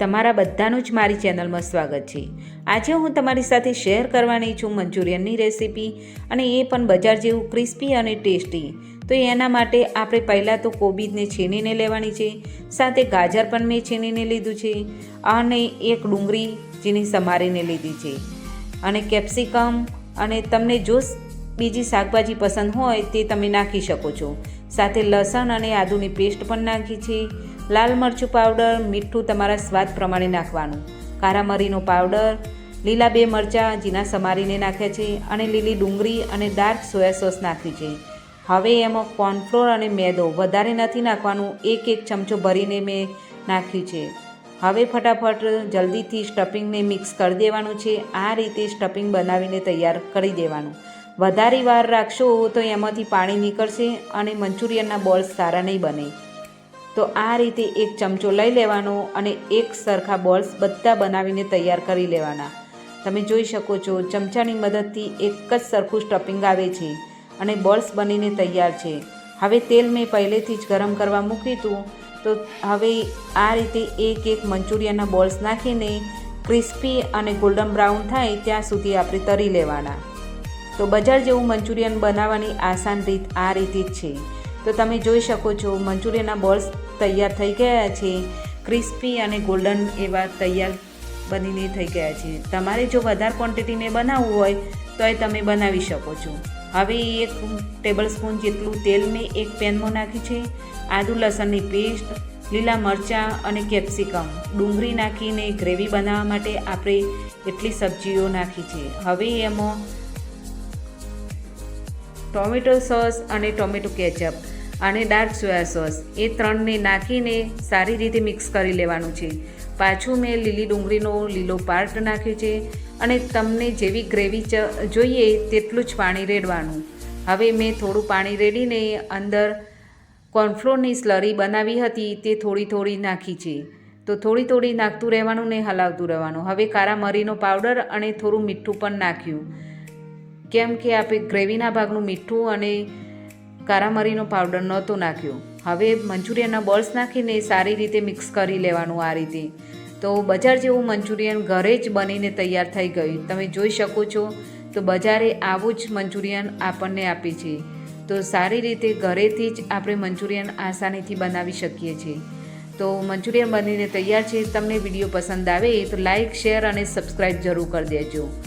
તમારા બધાનું જ મારી ચેનલમાં સ્વાગત છે. આજે હું તમારી સાથે શેર કરવાની છું મંચુરિયનની રેસીપી અને એ પણ બજાર જેવું ક્રિસ્પી અને ટેસ્ટી. તો એના માટે આપણે પહેલાં તો કોબીજને છીણીને લેવાની છે, સાથે ગાજર પણ મેં છીણીને લીધું છે, અને એક ડુંગળી જેને સમારીને લીધી છે. અને કેપ્સિકમ અને તમને જો બીજી શાકભાજી પસંદ હોય તે તમે નાખી શકો છો. સાથે લસણ અને આદુની પેસ્ટ પણ નાખી છે લાલ મરચું પાવડર, મીઠું તમારા સ્વાદ પ્રમાણે નાખવાનું. કારા મરીનો પાવડર, લીલા બે મરચાં જીના સમારીને નાખ્યા છે અને લીલી ડુંગળી અને ડાર્ક સોયા સોસ નાખી છે. હવે એમાં કોર્નફ્લોર અને મેદો વધારે નથી નાખવાનું એક એક ચમચો ભરીને મેં નાખ્યું છે. હવે ફટાફટ જલ્દીથી સ્ટફિંગને મિક્સ કરી દેવાનું છે. આ રીતે સ્ટફિંગ બનાવીને તૈયાર કરી દેવાનું. વધારે વાર રાખશો તો એમાંથી પાણી નીકળશે અને મંચુરિયનના બોલ્સ સારા નહીં બને. તો આ રીતે એક ચમચો લઈ લેવાનો અને એક સરખા બોલ્સ બધા બનાવીને તૈયાર કરી લેવાના. તમે જોઈ શકો છો, ચમચાની મદદથી એક જ સરખું સ્ટફિંગ આવે છે અને બોલ્સ બનીને તૈયાર છે. હવે તેલ મેં પહેલેથી જ ગરમ કરવા મૂક્યું હતું, તો હવે આ રીતે એક એક મંચુરિયાના બોલ્સ નાખીને ક્રિસ્પી અને ગોલ્ડન બ્રાઉન થાય ત્યાં સુધી આપણે તરી લેવાના. તો બજાર જેવું મંચુરિયન બનાવવાની આસાન રીત આ રીતે જ છે. તો તમે જોઈ શકો છો, મંચુરિયનના બોલ્સ તૈયાર થઈ ગયા છે. ક્રિસ્પી અને ગોલ્ડન એવા તૈયાર બનીને થઈ ગયા છે. તમારે જો વધારે ક્વોન્ટિટીને બનાવવું હોય તો એ તમે બનાવી શકો છો. હવે એક ટેબલ સ્પૂન જેટલું તેલ મેં એક પેનમાં નાખ્યું છે. આદુ, લસણની પેસ્ટ, લીલા મરચાં અને કેપ્સિકમ. ડુંગળી નાખીને ગ્રેવી બનાવવા માટે આપણે એટલી સબ્જીઓ નાખી છે. હવે એમાં ટોમેટો સોસ અને ટોમેટો કેચઅપ. અને ડાર્ક સોયા સોસ. એ ત્રણને નાખીને સારી રીતે મિક્સ કરી લેવાનું છે. પાછું મેં લીલી ડુંગળીનો લીલો પાર્ટ નાખ્યો છે અને તમને જેવી ગ્રેવી જોઈએ તેટલું જ પાણી રેડવાનું. હવે મેં થોડું પાણી રેડીને અંદર કોર્નફ્લોરની સ્લરી બનાવી હતી તે થોડી થોડી નાખી છે. તો થોડી થોડી નાખતું રહેવાનું ને હલાવતું રહેવાનું. હવે કારા મરીનો પાવડર અને થોડું મીઠું પણ નાખ્યું. કેમ કે આપણે ગ્રેવીના ભાગનું મીઠું અને કારામરીનો પાવડર નહોતો નાખ્યો. હવે મંચુરિયનના બોલ્સ નાખીને સારી રીતે મિક્સ કરી લેવાનું આ રીતે. તો બજાર જેવું મંચુરિયન ઘરે જ બનીને તૈયાર થઈ ગયું. તમે જોઈ શકો છો, તો બજારે આવું જ મંચુરિયન આપણને આપે છે. તો સારી રીતે ઘરેથી જ આપણે મંચુરિયન આસાનીથી બનાવી શકીએ છીએ. તો મંચુરિયન બનીને તૈયાર છે. તમને વીડિયો પસંદ આવે તો લાઇક શેર અને સબસ્ક્રાઈબ જરૂર કરી દેજો.